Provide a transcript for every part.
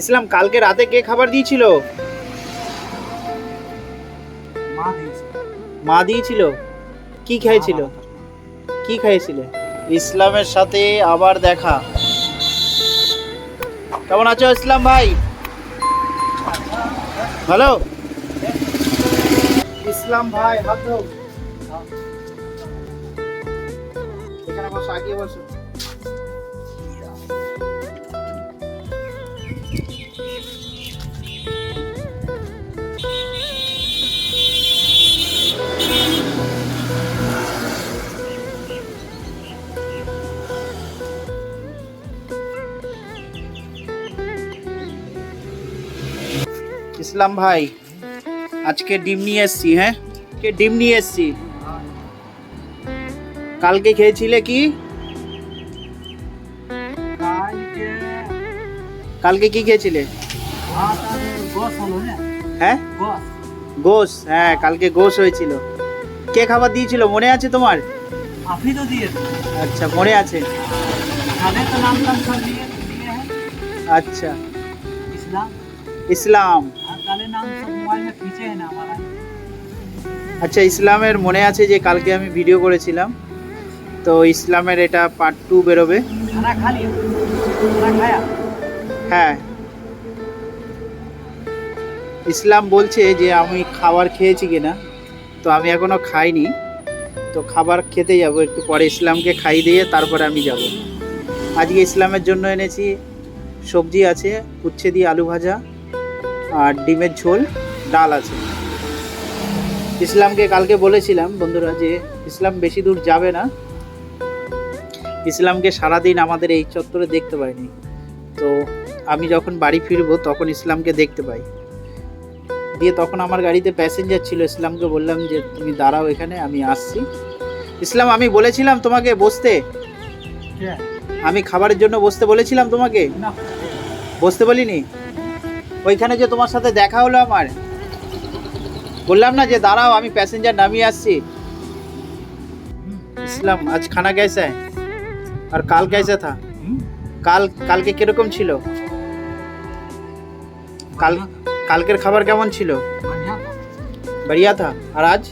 ইসলাম কালকে রাতে কে খাবার দিয়েছিল? মা দিয়েছে দিয়েছিল? কি খেয়েছিল কি খেয়েছিলে ইসলামের সাথে আবার দেখা। কেমন আছো ইসলাম ভাই? হ্যালো ইসলাম ভাই হাত দাও এখানে বসো আগিয়ে বসো। ইসলাম ভাই আজকে ডিম নিয়ে এসছি হ্যাঁ? কে ডিম নিয়ে এসছি। কালকে খেয়েছিলে কি? কালকে কি খেয়েছিলে? হ্যাঁ? হ্যাঁ? গোস হ্যাঁ কালকে গোস হয়েছিল। কে খাবার দিয়েছিল মনে আছে তোমার? আপনি তো আচ্ছা মনে আছে। আচ্ছা। ইসলাম। ইসলাম। আচ্ছা ইসলামের মনে আছে যে কালকে আমি ভিডিও করেছিলাম? তো ইসলামের এটা পার্ট টু বেরোবে? হ্যাঁ। ইসলাম বলছে যে আমি খাবার খেয়েছি কিনা তো আমি এখনও খাইনি। তো খাবার খেতে যাব একটু পরে ইসলামকে খাই দিয়ে তারপরে আমি যাব। আজকে ইসলামের জন্য এনেছি সবজি আছে উচ্ছে দিয়ে আলু ভাজা আর ডিমের ঝোল ডাল আছে। ইসলামকে কালকে বলেছিলাম বন্ধুরা যে ইসলাম বেশি দূর যাবে না। ইসলামকে সারাদিন আমাদের এই চত্বরে দেখতে পাইনি। তো আমি যখন বাড়ি ফিরবো তখন ইসলামকে দেখতে পাই। দিয়ে তখন আমার গাড়িতে প্যাসেঞ্জার ছিল ইসলামকে বললাম যে তুমি দাঁড়াও এখানে আমি আসছি। ইসলাম আমি বলেছিলাম তোমাকে বসতে। আমি খাবারের জন্য বসতে বলেছিলাম তোমাকে? বসতে বলিনি? ওইখানে যে তোমার সাথে দেখা হলো আমার বললাম না যে দাঁড়াও আমি প্যাসেঞ্জার নামিয়ে আসছি ইসলাম আজ খানা कैसा है আর কাল कैसा था हम्म, কাল কালকে কিরকম ছিল কাল কালকের খাবার কেমন ছিল बढ़िया था बढ़िया था আর আজ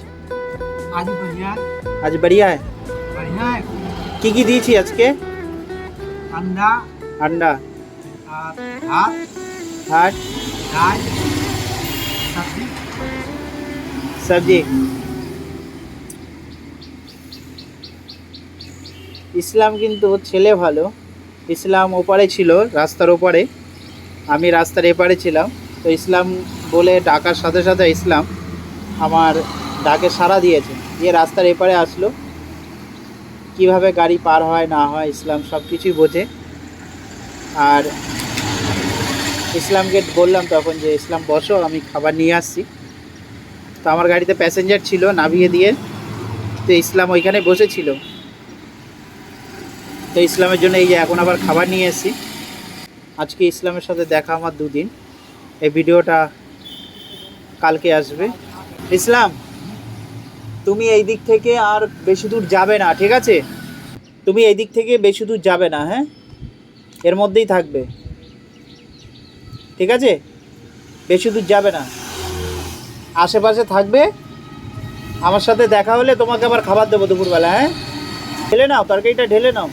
आज बढ़िया है আজ बढ़िया है बढ़िया है কি কি দিয়েছি আজকে अंडा আন্ডা और भात আর दाल सब्जी সবজি ইসলাম কিন্তু ছেলে ভালো ইসলাম ওপারে ছিল রাস্তার ওপারে আমি রাস্তার এপারে ছিলাম তো ইসলাম বলে ডাকার সাথে সাথে ইসলাম আমার ডাকে সাড়া দিয়েছে দিয়ে রাস্তার এপারে আসলো কিভাবে গাড়ি পার হয় না হয় ইসলাম সব কিছুই বোঝে আর ইসলামকে বললাম তখন যে, ইসলাম, বসো, আমি খাবার নিয়ে আসছি। তো আমার গাড়িতে প্যাসেঞ্জার ছিল নামিয়ে দিয়ে। তো ইসলাম ওইখানে বসেছিল। তো ইসলামের জন্য এই যে এখন আবার খাবার নিয়ে এসেছি। আজকে ইসলামের সাথে দেখা আমার দুদিন। এই ভিডিওটা কালকে আসবে। ইসলাম, তুমি এই দিক থেকে আর বেশি দূর যাবে না, ঠিক আছে? তুমি এই দিক থেকে বেশি দূর যাবে না হ্যাঁ? এর মধ্যেই থাকবে। ঠিক আছে? বেশি দূর যাবে না। আশেপাশে থাকবে। আমার সাথে দেখা হলে তোমাকে আবার খাবার দেবো দুপুরবেলা হ্যাঁ? ঢেলে নাও, তরকারিটা ঢেলে নাও।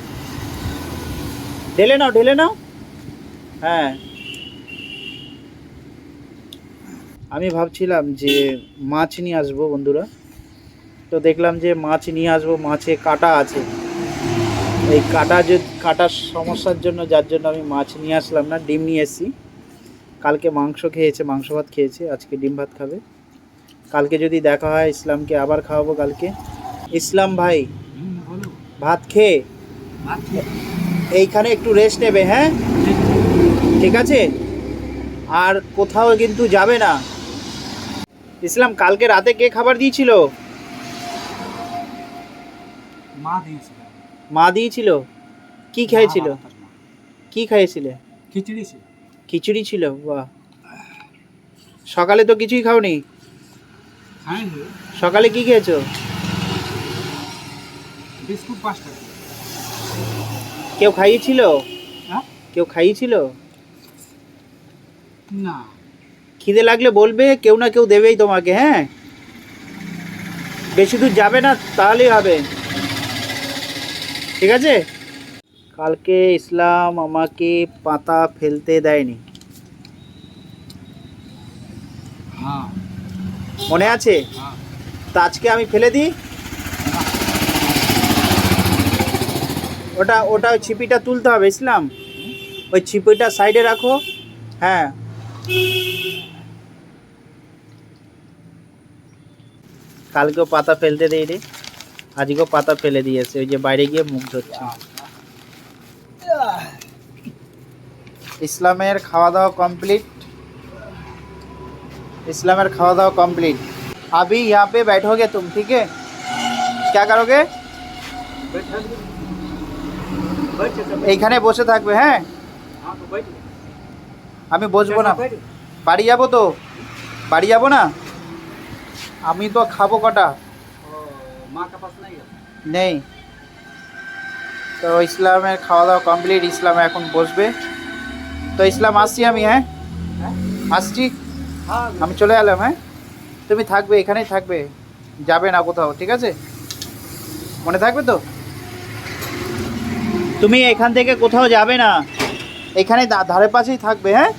ঢেলে নাও ঢেলে নাও। হ্যাঁ। আমি ভাবছিলাম যে মাছ নিয়ে আসব বন্ধুরা। তো দেখলাম যে মাছ নিয়ে আসব, মাছে কাটা আছে। এই কাটা যে, কাটার সমস্যার জন্য, যার জন্য আমি মাছ নিয়ে আসলাম না, ডিম নিয়ে এসেছি। কালকে মাংস খেয়েছে মাংস ভাত খেয়েছে আজকে ডিম ভাত খাবে। কালকে যদি দেখা হয় ইসলামকে আবার খাওয়াবো কালকে। ইসলাম ভাই ভাত খেয়ে এইখানে একটু রেস্ট নেবে হ্যাঁ? ঠিক আছে? আর কোথাও কিন্তু যাবে না। ইসলাম কালকে রাতে কে খাবার দিয়েছিল? মা দিয়েছিল। কি খাইছিল? কি খাইছিলে? খিচুড়ি ছিল। খিচুড়ি ছিল বাহ। সকালে তো কিছুই খাওনি? সকালে কি খেয়েছো? বিস্কুট পাঁচটা। কেউ খাইয়েছিল? হ্যাঁ? কেউ খাইয়েছিল? না। খিদে লাগলে বলবে কেউ না কেউ দেবেই তোমাকে হ্যাঁ? বেশি দূর যাবে না তাহলেই হবে। ঠিক আছে? কালকে ইসলাম আমাকে পাতা ফেলতে দেয়নি। হ্যাঁ। মনে আছে? হ্যাঁ। তা আজকে আমি ফেলে দিই? ওটা ওটা ওই ছিপিটা তুলতে হবে ইসলাম। ওই ছিপিটা সাইডে রাখো। হ্যাঁ। কালকেও পাতা ফেলতে দেয়নি। আজকেও পাতা ফেলে দিয়েছে। ওই যে বাইরে গিয়ে মুখ ধরছে। ইসলামের খাওয়া দাওয়া কমপ্লিট इस्लामेर खावा दावा कंप्लीट अभी यहाँ पे बैठोगे तुम ठीक है क्या करोगे এইখানে বসে থাকবে হ্যাঁ हाँ तो बैठ আমি বসবো না বাড়ি যাবো তো বাড়ি যাবো না আমি তো খাবো কটা माँ का पास नहीं है নেই তো ইসলামের খাওয়া দাওয়া কমপ্লিট ইসলাম এখন বসবে। তো ইসলাম, আসছি আমি হ্যাঁ? আসছি? আমি চলে এলাম হ্যাঁ? তুমি থাকবে, এখানেই থাকবে। যাবে না কোথাও, ঠিক আছে? মনে থাকবে তো? তুমি এখান থেকে কোথাও যাবে না। এখানে ধারে পাশেই থাকবে হ্যাঁ?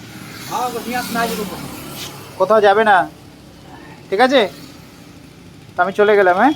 কোথাও যাবে না। ঠিক আছে? আমি চলে গেলাম হ্যাঁ?